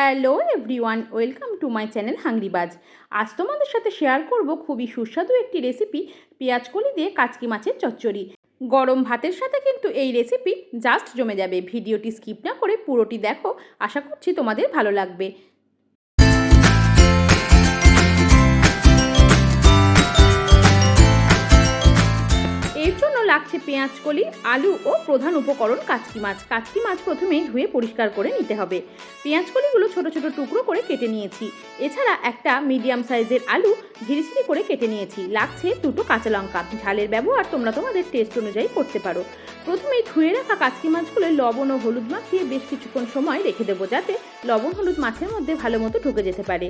Hello everyone welcome to my channel Hungribaaz আজ তোমাদের সাথে শেয়ার করব খুবই সুস্বাদু একটি রেসিপি পেঁয়াজকলি দিয়ে কাচকি মাছের চচ্চড়ি। গরম ভাতের সাথে কিন্তু এই রেসিপি জাস্ট জমে যাবে। ভিডিওটি স্কিপ না করে পুরোটি দেখো। আশা করছি তোমাদের ভালো লাগবে। লাগছে পেঁয়াজ, কলি, আলু ও প্রধান উপকরণ কাচকি মাছ। কাচকি মাছ প্রথমেই ধুয়ে পরিষ্কার করে নিতে হবে। পেঁয়াজ, কলিগুলো ছোট ছোট টুকরো করে কেটে নিয়েছি। এছাড়া একটা মিডিয়াম সাইজের আলু ঝিরিঝিরি করে কেটে নিয়েছি। লাগছে দুটো কাঁচা লঙ্কা। ঝালের ব্যবহার তোমরা তোমাদের টেস্ট অনুযায়ী করতে পারো। প্রথমেই ধুয়ে রাখা কাচকি মাছগুলো লবণ ও হলুদ মাখিয়ে বেশ কিছুক্ষণ সময় রেখে দেবো যাতে লবণ হলুদ মাছের মধ্যে ভালো মতো ঢুকে যেতে পারে।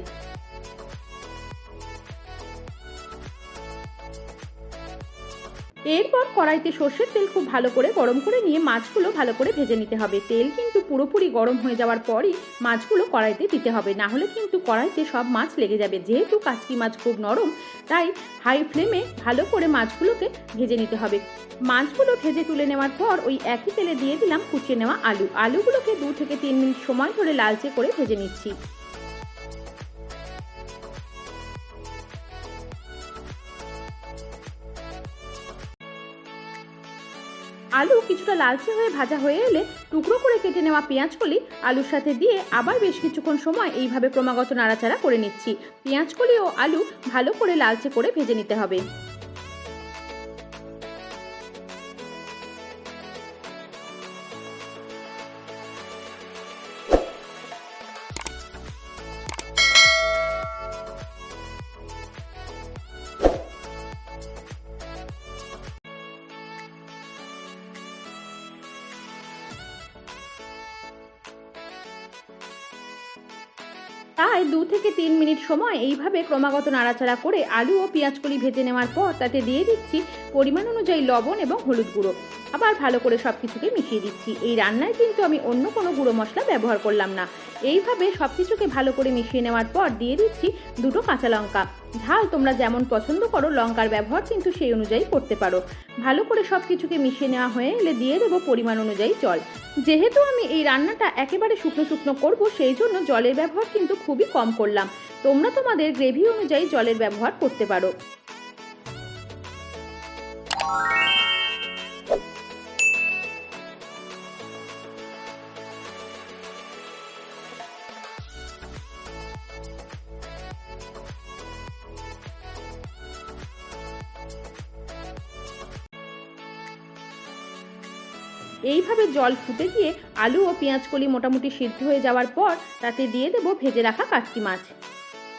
এরপর কড়াইতে সর্ষের তেল খুব ভালো করে গরম করে নিয়ে মাছগুলো ভালো করে ভেজে নিতে হবে। তেল কিন্তু পুরোপুরি গরম হয়ে যাওয়ার পরই মাছগুলো কড়াইতে দিতে হবে। না হলে কিন্তু কড়াইতে সব মাছ লেগে যাবে। যেহেতু কাচকি মাছ খুব নরম, তাই হাই ফ্লেমে ভালো করে মাছগুলোকে ভেজে নিতে হবে। মাছগুলো ভেজে তুলে নেওয়ার পর ওই একই তেলে দিয়ে দিলাম কুচিয়ে নেওয়া আলু। আলুগুলোকে দু থেকে তিন মিনিট সময় ধরে লালচে করে ভেজে নিচ্ছি। আলু কিছুটা লালচে হয়ে ভাজা হয়ে এলে টুকরো করে কেটে নেওয়া পেঁয়াজকলি আলুর সাথে দিয়ে আবার বেশ কিছুক্ষণ সময় এইভাবে ক্রমাগত নাড়াচাড়া করে নিচ্ছি। পেঁয়াজকলি ও আলু ভালো করে লালচে করে ভেজে নিতে হবে। তাই দু থেকে তিন মিনিট সময় এইভাবে ক্রমাগত নাড়াচাড়া করে আলু ও পেঁয়াজকলি ভেজে নেওয়ার পর তাতে দিয়ে দিচ্ছি পরিমাণ অনুযায়ী লবণ এবং হলুদ গুঁড়ো। আবার ভালো করে সব কিছুকে মিশিয়ে দিচ্ছি। এই রান্নায় কিন্তু আমি অন্য কোনো গুঁড়ো মশলা ব্যবহার করলাম না। এইভাবে সব কিছুকে ভালো করে মিশিয়ে নেওয়ার পর দিয়ে দিচ্ছি দুটো কাঁচা লঙ্কা। ঝাল তোমরা যেমন পছন্দ করো, লঙ্কার ব্যবহার কিন্তু সেই অনুযায়ী করতে পারো। ভালো করে সব কিছুকে মিশিয়ে নেওয়া হয়ে এলে দিয়ে দেবো পরিমাণ অনুযায়ী জল। যেহেতু আমি এই রান্নাটা একেবারে শুকনো শুকনো করব, সেই জন্য জলের ব্যবহার কিন্তু খুবই কম করলাম। তোমরা তোমাদের গ্রেভি অনুযায়ী জলের ব্যবহার করতে পারো। এইভাবে জল ফুটে গিয়ে আলু ও পেঁয়াজকলি মোটামুটি সিদ্ধ হয়ে যাওয়ার পর তাতে দিয়ে দেবো ভেজে রাখা কাটকি মাছ।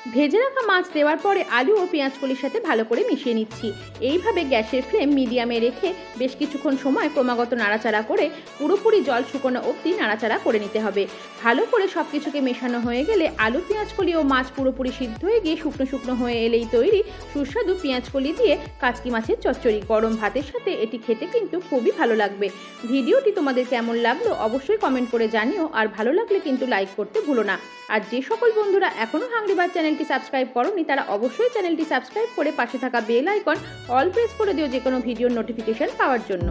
ভেজে রাখা মাছ দেওয়ার পরে আলু ও পেঁয়াজকলির সাথে ভালো করে মিশিয়ে নিচ্ছি। এইভাবে গ্যাসের ফ্লেম মিডিয়ামে রেখে বেশ কিছুক্ষণ সময় ক্রমাগত নাড়াচাড়া করে পুরোপুরি জল শুকনো অবধি নাড়াচাড়া করে নিতে হবে। ভালো করে সব কিছুকে মেশানো হয়ে গেলে আলু পেঁয়াজকলি ও মাছ পুরোপুরি সিদ্ধ হয়ে গিয়ে শুকনো শুকনো হয়ে এলেই তৈরি সুস্বাদু পেঁয়াজকলি দিয়ে কাচকি মাছের চচ্চড়ি। গরম ভাতের সাথে এটি খেতে কিন্তু খুবই ভালো লাগবে। ভিডিওটি তোমাদের কেমন লাগল অবশ্যই কমেন্ট করে জানিও, আর ভালো লাগলে কিন্তু লাইক করতে ভুলো না। আর যে সকল বন্ধুরা এখনও হাংরিবার চ্যানেলটি সাবস্ক্রাইব করনি, তারা অবশ্যই চ্যানেলটি সাবস্ক্রাইব করে পাশে থাকা বেল আইকন অল প্রেস করে দিও যে কোনো ভিডিওর নোটিফিকেশন পাওয়ার জন্য।